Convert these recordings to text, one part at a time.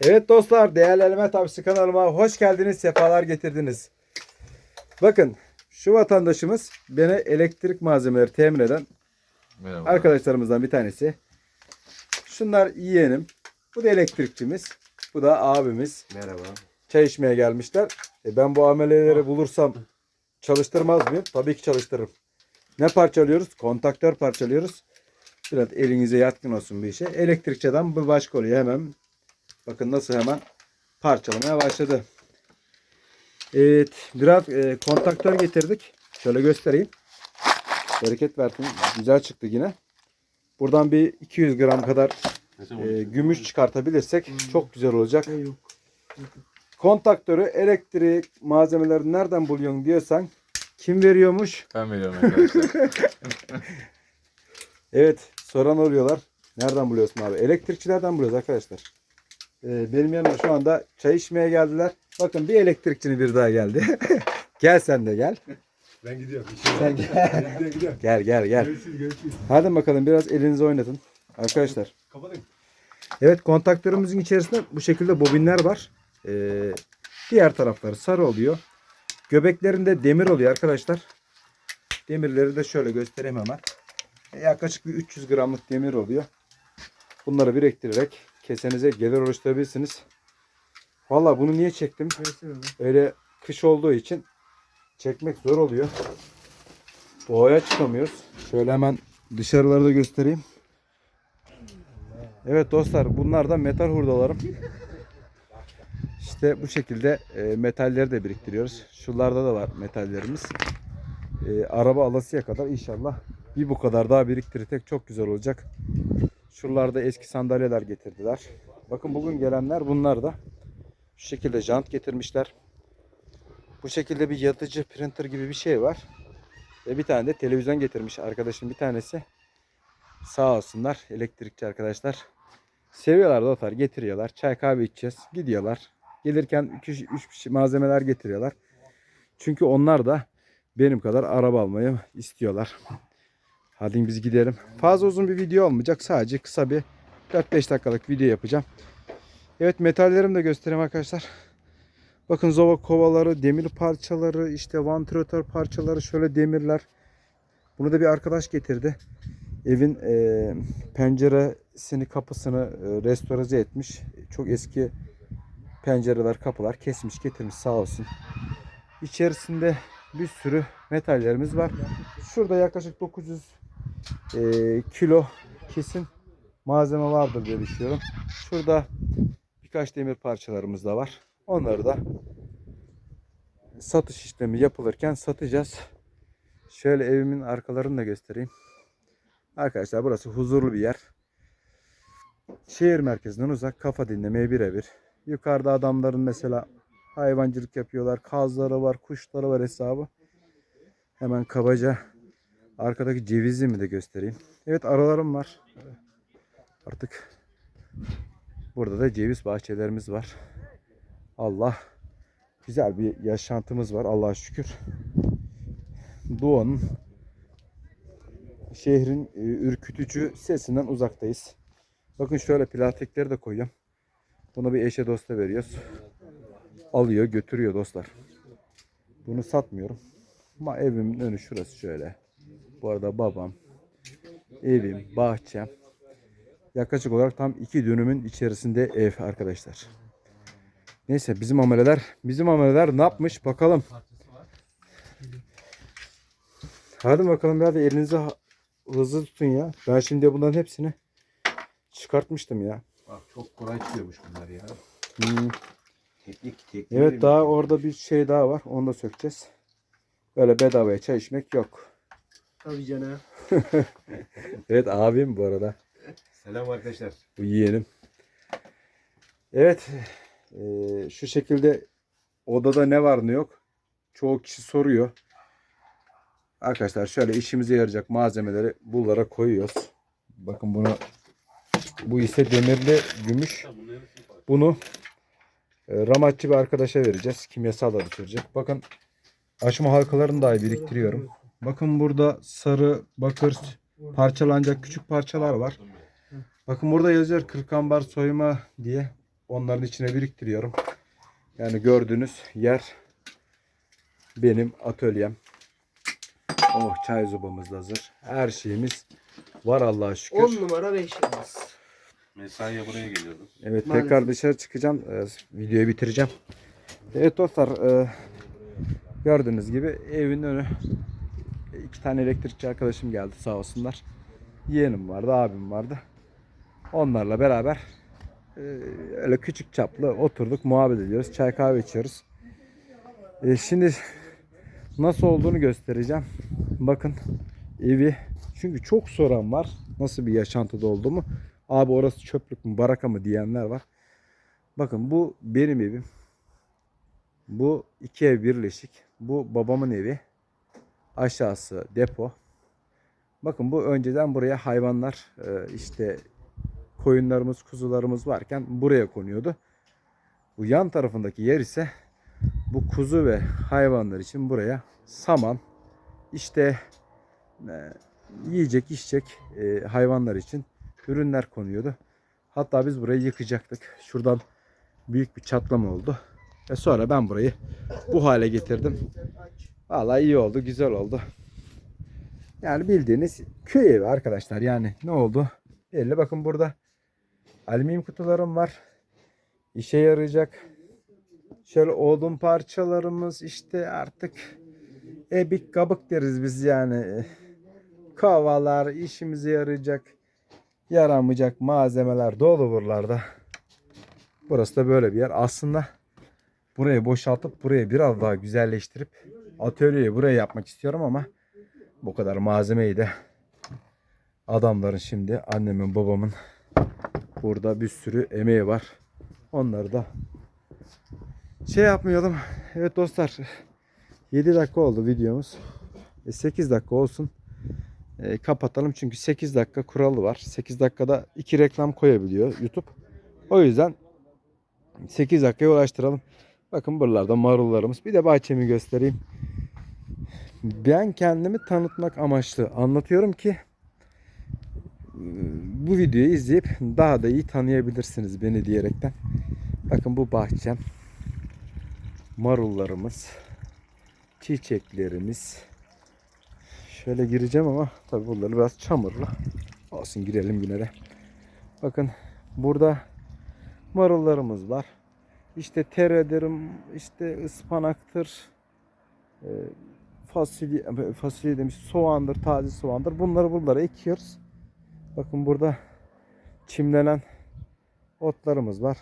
Evet dostlar, değerli element abisi kanalıma hoş geldiniz, sefalar getirdiniz. Bakın, şu vatandaşımız beni elektrik malzemeleri temin eden Merhaba. arkadaşlarımızdan bir tanesi. Şunlar yeğenim. Bu da elektrikçimiz. Bu da abimiz. Merhaba. Çay içmeye gelmişler. E ben bu ameleleri bulursam çalıştırmaz mıyım? Tabii ki çalıştırırım. Ne parçalıyoruz? Kontaktör parçalıyoruz. Biraz elinize yatkın olsun bir işe. Elektrikçiden bu başka oluyor. Hemen bakın nasıl hemen parçalamaya başladı. Evet. Biraz e, kontaktör getirdik. Şöyle göstereyim. Bereket versin. Güzel çıktı yine. Buradan bir 200 gram kadar e, gümüş çıkartabilirsek çok güzel olacak. Kontaktörü, elektrik malzemelerini nereden buluyorsun diyorsan kim veriyormuş? Ben veriyorum arkadaşlar. Evet soran oluyorlar. Nereden buluyorsun abi? Elektrikçilerden buluyoruz arkadaşlar. Ee, benim yanıma şu anda çay içmeye geldiler. Bakın bir elektrikçinin bir daha geldi. gel sen de gel. Ben gidiyorum. Sen gel. Ben gidiyorum gidiyorum. Gel gel gel. Görüşürüz görüşürüz. Hadi bakalım biraz elinizi oynatın. Arkadaşlar. Kapatın. Evet kontaktörümüzün içerisinde bu şekilde bobinler var. Ee, diğer tarafları sarı oluyor. Göbeklerinde demir oluyor arkadaşlar. Demirleri de şöyle göstereyim hemen. Yaklaşık bir 300 gramlık demir oluyor. Bunları biriktirerek kesenize gelir oluşturabilirsiniz. Valla bunu niye çektim? Öyle kış olduğu için çekmek zor oluyor. Doğaya çıkamıyoruz. Şöyle hemen dışarıları da göstereyim. Evet dostlar bunlar da metal hurdalarım. İşte bu şekilde e, metalleri de biriktiriyoruz. Şuralarda da var metallerimiz. E, araba alasıya kadar inşallah bir bu kadar daha biriktirirsek çok güzel olacak. Şuralarda eski sandalyeler getirdiler. Bakın bugün gelenler bunlar da. Şu şekilde jant getirmişler. Bu şekilde bir yatıcı printer gibi bir şey var. Ve bir tane de televizyon getirmiş arkadaşım bir tanesi. Sağ olsunlar elektrikçi arkadaşlar. Seviyorlar dostlar getiriyorlar. Çay kahve içeceğiz. Gidiyorlar. Gelirken 2-3 malzemeler getiriyorlar. Çünkü onlar da benim kadar araba almayı istiyorlar. Hadi biz gidelim. Fazla uzun bir video olmayacak. Sadece kısa bir 4-5 dakikalık video yapacağım. Evet metallerimi de göstereyim arkadaşlar. Bakın zova kovaları, demir parçaları, işte vantilatör parçaları, şöyle demirler. Bunu da bir arkadaş getirdi. Evin e, penceresini, kapısını e, restore etmiş. Çok eski pencereler, kapılar kesmiş, getirmiş sağ olsun. İçerisinde bir sürü metallerimiz var. Şurada yaklaşık 900 e, kilo kesin malzeme vardır diye düşünüyorum. Şurada birkaç demir parçalarımız da var. Onları da satış işlemi yapılırken satacağız. Şöyle evimin arkalarını da göstereyim. Arkadaşlar burası huzurlu bir yer. Şehir merkezinden uzak kafa dinlemeye birebir. Yukarıda adamların mesela hayvancılık yapıyorlar. Kazları var, kuşları var hesabı. Hemen kabaca arkadaki cevizimi de göstereyim. Evet aralarım var. Artık burada da ceviz bahçelerimiz var. Allah güzel bir yaşantımız var Allah'a şükür. Doğanın şehrin e, ürkütücü sesinden uzaktayız. Bakın şöyle plastikleri de koyuyorum. Bunu bir eşe dosta veriyoruz. Alıyor götürüyor dostlar. Bunu satmıyorum. Ama evimin önü şurası şöyle. Bu arada babam, evim, bahçem. Yaklaşık olarak tam iki dönümün içerisinde ev arkadaşlar. Neyse bizim ameleler, bizim ameleler ne yapmış bakalım. Hadi bakalım ya da elinizi hızlı tutun ya. Ben şimdi bunların hepsini çıkartmıştım ya. Bak çok kolay çıkıyormuş bunlar ya. Hmm. Teknik teknik. Evet daha orada bir şey daha var. Onu da sökeceğiz. Böyle bedavaya çay içmek yok. Tabii canım. Evet abim bu arada. Selam arkadaşlar. Bu yeğenim. Evet. eee, şu şekilde odada ne var ne yok. Çoğu kişi soruyor. Arkadaşlar şöyle işimize yarayacak malzemeleri bunlara koyuyoruz. Bakın bunu bu ise demirli gümüş. Bunu e, ramatçı bir arkadaşa vereceğiz. Kimyasal da bitirecek. Bakın açma halkalarını dahi biriktiriyorum. Bakın burada sarı, bakır parçalanacak küçük parçalar var. Bakın burada yazıyor 40 ambar soyma diye. onların içine biriktiriyorum. Yani gördüğünüz yer benim atölyem. Oh çay zobamız da hazır. Her şeyimiz var Allah'a şükür. 10 numara 5 yıldız. Mesaiye buraya geliyordum. Evet Maalesef. tekrar dışarı çıkacağım. Ee, videoyu bitireceğim. Evet dostlar e, gördüğünüz gibi evin önü iki tane elektrikçi arkadaşım geldi sağ olsunlar. Yeğenim vardı, abim vardı. Onlarla beraber e, öyle küçük çaplı oturduk, muhabbet ediyoruz, çay kahve içiyoruz. E, şimdi nasıl olduğunu göstereceğim. Bakın evi çünkü çok soran var nasıl bir yaşantıda olduğumu. Abi orası çöplük mü baraka mı diyenler var. Bakın bu benim evim. Bu iki ev birleşik. Bu babamın evi. Aşağısı depo. Bakın bu önceden buraya hayvanlar e, işte koyunlarımız kuzularımız varken buraya konuyordu. Bu yan tarafındaki yer ise bu kuzu ve hayvanlar için buraya saman işte e, yiyecek içecek e, hayvanlar için ürünler konuyordu. Hatta biz burayı yıkacaktık. Şuradan büyük bir çatlama oldu. Ve sonra ben burayı bu hale getirdim. Vallahi iyi oldu, güzel oldu. Yani bildiğiniz köy evi arkadaşlar. Yani ne oldu? Belli bakın burada alüminyum kutularım var. İşe yarayacak. Şöyle odun parçalarımız işte artık ebik kabık deriz biz yani. Kovalar işimize yarayacak yaramayacak malzemeler dolu buralarda. Burası da böyle bir yer. Aslında burayı boşaltıp burayı biraz daha güzelleştirip atölyeyi buraya yapmak istiyorum ama bu kadar malzemeyi de adamların şimdi annemin babamın burada bir sürü emeği var. Onları da şey yapmayalım. Evet dostlar 7 dakika oldu videomuz. E, 8 dakika olsun. E, kapatalım çünkü 8 dakika kuralı var. 8 dakikada 2 reklam koyabiliyor YouTube. O yüzden 8 dakikaya ulaştıralım. Bakın buralarda marullarımız. Bir de bahçemi göstereyim. Ben kendimi tanıtmak amaçlı anlatıyorum ki bu videoyu izleyip daha da iyi tanıyabilirsiniz beni diyerekten. Bakın bu bahçem. Marullarımız. Çiçeklerimiz. Şöyle gireceğim ama tabi buraları biraz çamurlu. Olsun girelim yine de. Bakın burada marullarımız var. İşte teredir, işte ıspanaktır, e, fasulye, fasulye demiş, soğandır, taze soğandır. Bunları buralara ekiyoruz. Bakın burada çimlenen otlarımız var.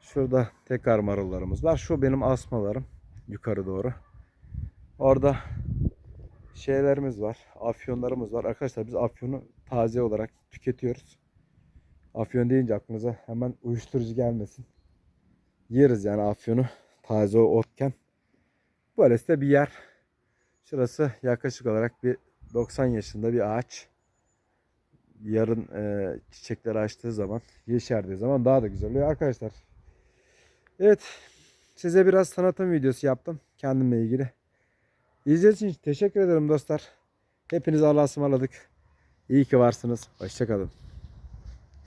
Şurada tekrar marullarımız var. Şu benim asmalarım yukarı doğru. Orada şeylerimiz var. Afyonlarımız var. Arkadaşlar biz afyonu taze olarak tüketiyoruz. Afyon deyince aklınıza hemen uyuşturucu gelmesin. Yeriz yani afyonu taze otken. Böylesi de bir yer. Şurası yaklaşık olarak bir 90 yaşında bir ağaç. Yarın e, çiçekleri açtığı zaman, yeşerdiği zaman daha da güzel oluyor arkadaşlar. Evet, size biraz tanıtım videosu yaptım kendimle ilgili. İzlediğiniz için teşekkür ederim dostlar. Hepinize Allah'a ısmarladık. İyi ki varsınız. Hoşçakalın.